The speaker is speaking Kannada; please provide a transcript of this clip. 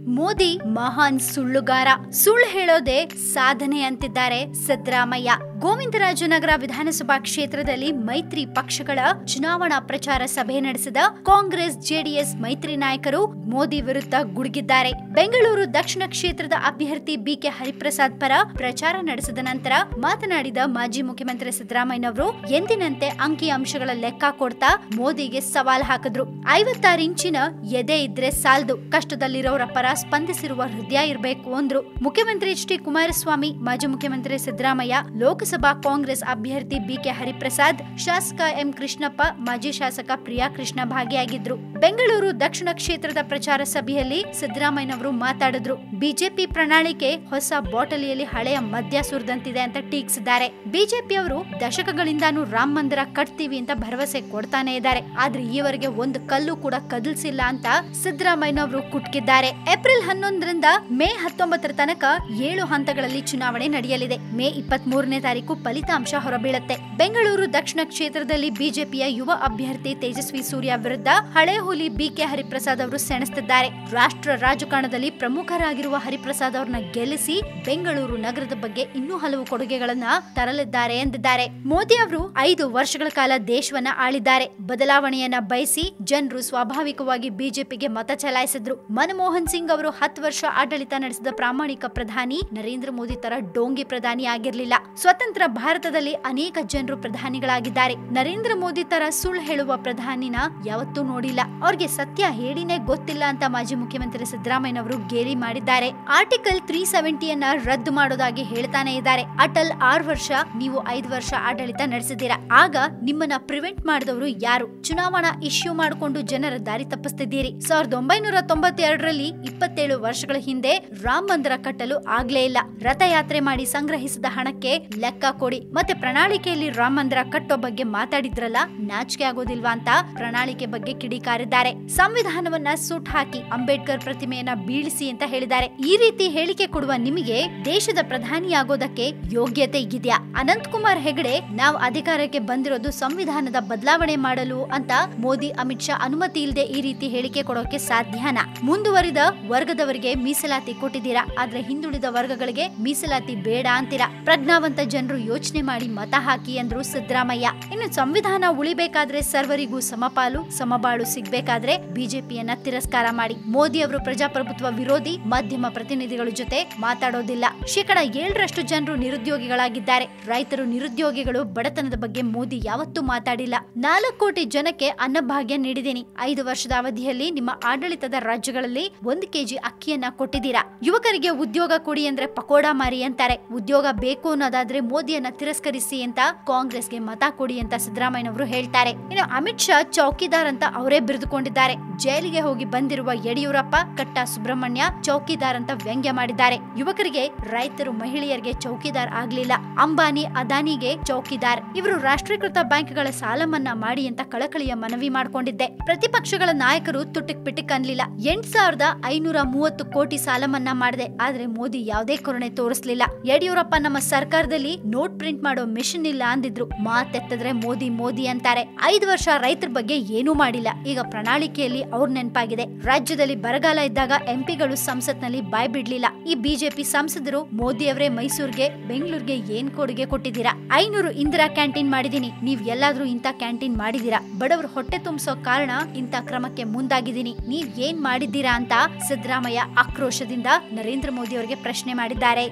ಮೋದಿ ಮಹಾನ್ ಸುಳ್ಳುಗಾರ. ಸುಳ್ಳು ಹೇಳೋದೇ ಸಾಧನೆ ಅಂತಿದ್ದಾರೆ ಸಿದ್ದರಾಮಯ್ಯ. ಗೋವಿಂದರಾಜನಗರ ವಿಧಾನಸಭಾ ಕ್ಷೇತ್ರದಲ್ಲಿ ಮೈತ್ರಿ ಪಕ್ಷಗಳ ಚುನಾವಣಾ ಪ್ರಚಾರ ಸಭೆ ನಡೆಸಿದ ಕಾಂಗ್ರೆಸ್, ಜೆಡಿಎಸ್ ಮೈತ್ರಿ ನಾಯಕರು ಮೋದಿ ವಿರುದ್ಧ ಗುಡುಗಿದ್ದಾರೆ. ಬೆಂಗಳೂರು ದಕ್ಷಿಣ ಕ್ಷೇತ್ರದ ಅಭ್ಯರ್ಥಿ ಬಿಕೆ ಹರಿಪ್ರಸಾದ್ ಪರ ಪ್ರಚಾರ ನಡೆಸಿದ ನಂತರ ಮಾತನಾಡಿದ ಮಾಜಿ ಮುಖ್ಯಮಂತ್ರಿ ಸಿದ್ದರಾಮಯ್ಯನವರು, ಎಂದಿನಂತೆ ಅಂಕಿ ಅಂಶಗಳ ಲೆಕ್ಕ ಕೊಡ್ತಾ ಮೋದಿಗೆ ಸವಾಲ್ ಹಾಕಿದ್ರು. ಐವತ್ತಾರು ಇಂಚಿನ ಎದೆ ಇದ್ರೆ ಸಾಲ್ದು, ಕಷ್ಟದಲ್ಲಿರೋರ ಪರ ಸ್ಪಂದಿಸಿರುವ ಹೃದಯ ಇರಬೇಕು ಅಂದ್ರು. ಮುಖ್ಯಮಂತ್ರಿ ಎಚ್ ಡಿ ಕುಮಾರಸ್ವಾಮಿ, ಮಾಜಿ ಮುಖ್ಯಮಂತ್ರಿ ಸಿದ್ದರಾಮಯ್ಯ, ಲೋಕಸಭಾ ಕಾಂಗ್ರೆಸ್ ಅಭ್ಯರ್ಥಿ ಬಿಕೆ ಹರಿಪ್ರಸಾದ್, ಶಾಸಕ ಎಂ ಕೃಷ್ಣಪ್ಪ, ಮಾಜಿ ಶಾಸಕ ಪ್ರಿಯಾ ಕೃಷ್ಣ ಭಾಗಿಯಾಗಿದ್ರು. ಬೆಂಗಳೂರು ದಕ್ಷಿಣ ಕ್ಷೇತ್ರದ ಪ್ರಚಾರ ಸಭೆಯಲ್ಲಿ ಸಿದ್ದರಾಮಯ್ಯನವರು ಮಾತಾಡಿದ್ರು. ಬಿಜೆಪಿ ಪ್ರಣಾಳಿಕೆ ಹೊಸ ಬಾಟಲಿಯಲ್ಲಿ ಹಳೆಯ ಮದ್ಯ ಸುರಿದಂತಿದೆ ಅಂತ ಟೀಕಿಸಿದ್ದಾರೆ. ಬಿಜೆಪಿಯವರು ದಶಕಗಳಿಂದಾನು ರಾಮ ಮಂದಿರ ಕಟ್ತೀವಿ ಅಂತ ಭರವಸೆ ಕೊಡ್ತಾನೆ ಇದ್ದಾರೆ. ಆದ್ರೆ ಈವರೆಗೆ ಒಂದು ಕಲ್ಲು ಕೂಡ ಕದಲ್ಸಿಲ್ಲ ಅಂತ ಸಿದ್ದರಾಮಯ್ಯನವರು ಕುಟ್ಕಿದ್ದಾರೆ. ಏಪ್ರಿಲ್ ಹನ್ನೊಂದರಿಂದ ಮೇ ಹತ್ತೊಂಬತ್ತರ ತನಕ ಏಳು ಹಂತಗಳಲ್ಲಿ ಚುನಾವಣೆ ನಡೆಯಲಿದೆ. ಮೇ ಇಪ್ಪತ್ತ್ ಮೂರನೇ ತಾರೀಕು ಫಲಿತಾಂಶ ಹೊರಬೀಳುತ್ತೆ. ಬೆಂಗಳೂರು ದಕ್ಷಿಣ ಕ್ಷೇತ್ರದಲ್ಲಿ ಬಿಜೆಪಿಯ ಯುವ ಅಭ್ಯರ್ಥಿ ತೇಜಸ್ವಿ ಸೂರ್ಯ ವಿರುದ್ಧ ಹಳೆ ಹುಲಿ ಬಿಕೆ ಹರಿಪ್ರಸಾದ್ ಅವರು ಸೆಣಸುತ್ತಿದ್ದಾರೆ ರಾಷ್ಟ್ರ ರಾಜಕಾರಣದಲ್ಲಿ ಪ್ರಮುಖರಾಗಿರುವ ಹರಿಪ್ರಸಾದ್ ಅವರನ್ನ ಗೆಲ್ಲಿಸಿ ಬೆಂಗಳೂರು ನಗರದ ಬಗ್ಗೆ ಇನ್ನೂ ಹಲವು ಕೊಡುಗೆಗಳನ್ನ ತರಲಿದ್ದಾರೆ ಎಂದಿದ್ದಾರೆ. ಮೋದಿ ಅವರು ಐದು ವರ್ಷಗಳ ಕಾಲ ದೇಶವನ್ನ ಆಳಿದ್ದಾರೆ. ಬದಲಾವಣೆಯನ್ನ ಬಯಸಿ ಜನರು ಸ್ವಾಭಾವಿಕವಾಗಿ ಬಿಜೆಪಿಗೆ ಮತ ಚಲಾಯಿಸಿದ್ರು. ಮನಮೋಹನ್ ಸಿಂಗ್ ಅವರು ಹತ್ತು ವರ್ಷ ಆಡಳಿತ ನಡೆಸಿದ ಪ್ರಾಮಾಣಿಕ ಪ್ರಧಾನಿ ನರೇಂದ್ರ ಮೋದಿ ತರ ಡೋಂಗಿ ಪ್ರಧಾನಿ ಆಗಿರ್ಲಿಲ್ಲ. ಸ್ವತಂತ್ರ ಭಾರತದಲ್ಲಿ ಅನೇಕ ಜನರು ಪ್ರಧಾನಿಗಳಾಗಿದ್ದಾರೆ. ನರೇಂದ್ರ ಮೋದಿ ತರ ಸುಳ್ಳು ಹೇಳುವ ಪ್ರಧಾನಿನ ಯಾವತ್ತೂ ನೋಡಿಲ್ಲ. ಅವ್ರಿಗೆ ಸತ್ಯ ಹೇಳಿನೇ ಗೊತ್ತಿಲ್ಲ ಅಂತ ಮಾಜಿ ಮುಖ್ಯಮಂತ್ರಿ ಸಿದ್ದರಾಮಯ್ಯನವರು ಗೇಲಿ ಮಾಡಿದ್ದಾರೆ. ಆರ್ಟಿಕಲ್ ತ್ರೀ ಸೆವೆಂಟಿಯನ್ನ ರದ್ದು ಮಾಡೋದಾಗಿ ಹೇಳ್ತಾನೆ ಇದ್ದಾರೆ. ಅಟಲ್ ಆರು ವರ್ಷ, ನೀವು ಐದು ವರ್ಷ ಆಡಳಿತ ನಡೆಸಿದ್ದೀರಾ. ಆಗ ನಿಮ್ಮನ್ನ ಪ್ರಿವೆಂಟ್ ಮಾಡಿದವರು ಯಾರು? ಚುನಾವಣಾ ಇಶ್ಯೂ ಮಾಡಿಕೊಂಡು ಜನರ ದಾರಿ ತಪ್ಪಿಸ್ತಿದ್ದೀರಿ. ಸಾವಿರದ ಒಂಬೈನೂರ ತೊಂಬತ್ತೆರಡರಲ್ಲಿ ಇಪ್ಪತ್ತೇಳು ವರ್ಷಗಳ ಹಿಂದೆ ರಾಮ ಮಂದಿರ ಕಟ್ಟಲು ಆಗ್ಲೇ ಇಲ್ಲ. ರಥಯಾತ್ರೆ ಮಾಡಿ ಸಂಗ್ರಹಿಸಿದ ಹಣಕ್ಕೆ ಲೆಕ್ಕ ಕೊಡಿ. ಮತ್ತೆ ಪ್ರಣಾಳಿಕೆಯಲ್ಲಿ ರಾಮ ಮಂದಿರ ಕಟ್ಟೋ ಬಗ್ಗೆ ಮಾತಾಡಿದ್ರಲ್ಲ, ನಾಚಿಕೆ ಆಗೋದಿಲ್ವಾ ಅಂತ ಪ್ರಣಾಳಿಕೆ ಬಗ್ಗೆ ಕಿಡಿಕಾರಿದ್ದಾರೆ. ಸಂವಿಧಾನವನ್ನ ಸುಟ್ ಹಾಕಿ ಅಂಬೇಡ್ಕರ್ ಪ್ರತಿಮೆಯನ್ನ ಬೀಳಿಸಿ ಅಂತ ಹೇಳಿದ್ದಾರೆ. ಈ ರೀತಿ ಹೇಳಿಕೆ ಕೊಡುವ ನಿಮಗೆ ದೇಶದ ಪ್ರಧಾನಿಯಾಗೋದಕ್ಕೆ ಯೋಗ್ಯತೆ ಇದೆಯಾ? ಅನಂತ್ ಕುಮಾರ್ ಹೆಗಡೆ, ನಾವು ಅಧಿಕಾರಕ್ಕೆ ಬಂದಿರೋದು ಸಂವಿಧಾನದ ಬದಲಾವಣೆ ಮಾಡಲು ಅಂತ ಮೋದಿ, ಅಮಿತ್ ಶಾ ಅನುಮತಿ ಇಲ್ಲದೆ ಈ ರೀತಿ ಹೇಳಿಕೆ ಕೊಡೋಕೆ ಸಾಧ್ಯನ? ಮುಂದುವರಿದ ವರ್ಗದವರಿಗೆ ಮೀಸಲಾತಿ ಕೊಟ್ಟಿದ್ದೀರಾ? ಆದ್ರೆ ಹಿಂದುಳಿದ ವರ್ಗಗಳಿಗೆ ಮೀಸಲಾತಿ ಬೇಡ ಅಂತೀರಾ? ಪ್ರಜ್ಞಾವಂತ ಜನರು ಯೋಚನೆ ಮಾಡಿ ಮತ ಹಾಕಿ ಅಂದ್ರು ಸಿದ್ದರಾಮಯ್ಯ. ಇನ್ನು ಸಂವಿಧಾನ ಉಳಿಬೇಕಾದ್ರೆ ಸರ್ವರಿಗೂ ಸಮಪಾಲು, ಸಮಬಾಳು ಸಿಗ್ಬೇಕಾದ್ರೆ ಬಿಜೆಪಿಯನ್ನ ತಿರಸ್ಕಾರ ಮಾಡಿ. ಮೋದಿ ಅವರು ಪ್ರಜಾಪ್ರಭುತ್ವ ವಿರೋಧಿ, ಮಾಧ್ಯಮ ಪ್ರತಿನಿಧಿಗಳ ಜೊತೆ ಮಾತಾಡೋದಿಲ್ಲ. ಶೇಕಡ ಏಳರಷ್ಟು ಜನರು ನಿರುದ್ಯೋಗಿಗಳಾಗಿದ್ದಾರೆ. ರೈತರು ನಿರುದ್ಯೋಗಿಗಳು, ಬಡತನದ ಬಗ್ಗೆ ಮೋದಿ ಯಾವತ್ತೂ ಮಾತಾಡಿಲ್ಲ. ನಾಲ್ಕು ಕೋಟಿ ಜನಕ್ಕೆ ಅನ್ನಭಾಗ್ಯ ನೀಡಿದ್ದೀನಿ. ಐದು ವರ್ಷದ ಅವಧಿಯಲ್ಲಿ ನಿಮ್ಮ ಆಡಳಿತದ ರಾಜ್ಯಗಳಲ್ಲಿ ಒಂದು ಕೆಜಿ ಅಕ್ಕಿಯನ್ನ ಕೊಟ್ಟಿದ್ದೀರಾ? ಯುವಕರಿಗೆ ಉದ್ಯೋಗ ಕೊಡಿ ಅಂದ್ರೆ ಪಕೋಡ ಮಾರಿ ಅಂತಾರೆ. ಉದ್ಯೋಗ ಬೇಕು ಅನ್ನೋದಾದ್ರೆ ಮೋದಿಯನ್ನ ತಿರಸ್ಕರಿಸಿ ಅಂತ ಕಾಂಗ್ರೆಸ್ಗೆ ಮತ ಕೊಡಿ ಅಂತ ಸಿದ್ದರಾಮಯ್ಯನವರು ಹೇಳ್ತಾರೆ. ಇನ್ನು ಅಮಿತ್ ಶಾ ಚೌಕಿದಾರ್ ಅಂತ ಅವರೇ ಬಿರಿದುಕೊಂಡಿದ್ದಾರೆ. ಜೈಲಿಗೆ ಹೋಗಿ ಬಂದಿರುವ ಯಡಿಯೂರಪ್ಪ, ಕಟ್ಟ ಸುಬ್ರಹ್ಮಣ್ಯ ಚೌಕಿದಾರ್ ಅಂತ ವ್ಯಂಗ್ಯ ಮಾಡಿದ್ದಾರೆ. ಯುವಕರಿಗೆ ರೈತರು ಮಹಿಳೆಯರಿಗೆ ಚೌಕಿದಾರ್ ಆಗ್ಲಿಲ್ಲ. ಅಂಬಾನಿ, ಅದಾನಿಗೆ ಚೌಕಿದಾರ್. ಇವರು ರಾಷ್ಟ್ರೀಕೃತ ಬ್ಯಾಂಕ್ಗಳ ಸಾಲ ಮನ್ನಾ ಮಾಡಿ ಅಂತ ಕಳಕಳಿಯ ಮನವಿ ಮಾಡಿಕೊಂಡಿದ್ದೆ. ಪ್ರತಿಪಕ್ಷಗಳ ನಾಯಕರು ತುಟಿಕ್ ಪಿಟಿಕ್ ಅನ್ಲಿಲ್ಲ. ಎಂಟ್ ಸಾವಿರದ ಐನೂರ ಮೂವತ್ತು ಕೋಟಿ ಸಾಲ ಮನ್ನಾ ಮಾಡಿದೆ. ಆದ್ರೆ ಮೋದಿ ಯಾವುದೇ ಕರುಣೆ ತೋರಿಸಲಿಲ್ಲ. ಯಡಿಯೂರಪ್ಪ ನಮ್ಮ ಸರ್ಕಾರದಲ್ಲಿ ನೋಟ್ ಪ್ರಿಂಟ್ ಮಾಡೋ ಮೆಷಿನ್ ಇಲ್ಲ ಅಂದಿದ್ರು. ಮಾತೆತ್ತಿದ್ರೆ ಮೋದಿ ಮೋದಿ ಅಂತಾರೆ. ಐದು ವರ್ಷ ರೈತರ ಬಗ್ಗೆ ಏನೂ ಮಾಡಿಲ್ಲ. ಈಗ ಪ್ರಣಾಳಿಕೆಯಲ್ಲಿ ಅವ್ರ ನೆನಪಾಗಿದೆ. ರಾಜ್ಯದಲ್ಲಿ ಬರಗಾಲ ಇದ್ದಾಗ ಎಂಪಿಗಳು ಸಂಸತ್ನಲ್ಲಿ ಬಾಯ್ ಬಿಡ್ಲಿಲ್ಲ. ಈ ಬಿಜೆಪಿ ಸಂಸದರು ಮೋದಿ ಅವರೇ ಮೈಸೂರಿಗೆ, ಬೆಂಗಳೂರಿಗೆ ಏನ್ ಕೊಡುಗೆ ಕೊಟ್ಟಿದ್ದೀರಾ? ಐನೂರು ಇಂದಿರಾ ಕ್ಯಾಂಟೀನ್ ಮಾಡಿದೀನಿ ನೀವ್ ಎಲ್ಲಾದ್ರೂ ಇಂತ ಕ್ಯಾಂಟೀನ್ ಮಾಡಿದೀರಾ ಬಡವರು ಹೊಟ್ಟೆ ತುಂಬಿಸೋ ಕಾರಣ ಇಂತ ಕ್ರಮಕ್ಕೆ ಮುಂದಾಗಿದ್ದೀನಿ. ನೀವ್ ಏನ್ ಮಾಡಿದ್ದೀರಾ ಅಂತ ಸಿದ್ದರಾಮಯ್ಯ ಆಕ್ರೋಶದಿಂದ ನರೇಂದ್ರ ಮೋದಿ ಅವರಿಗೆ ಪ್ರಶ್ನೆ ಮಾಡಿದ್ದಾರೆ.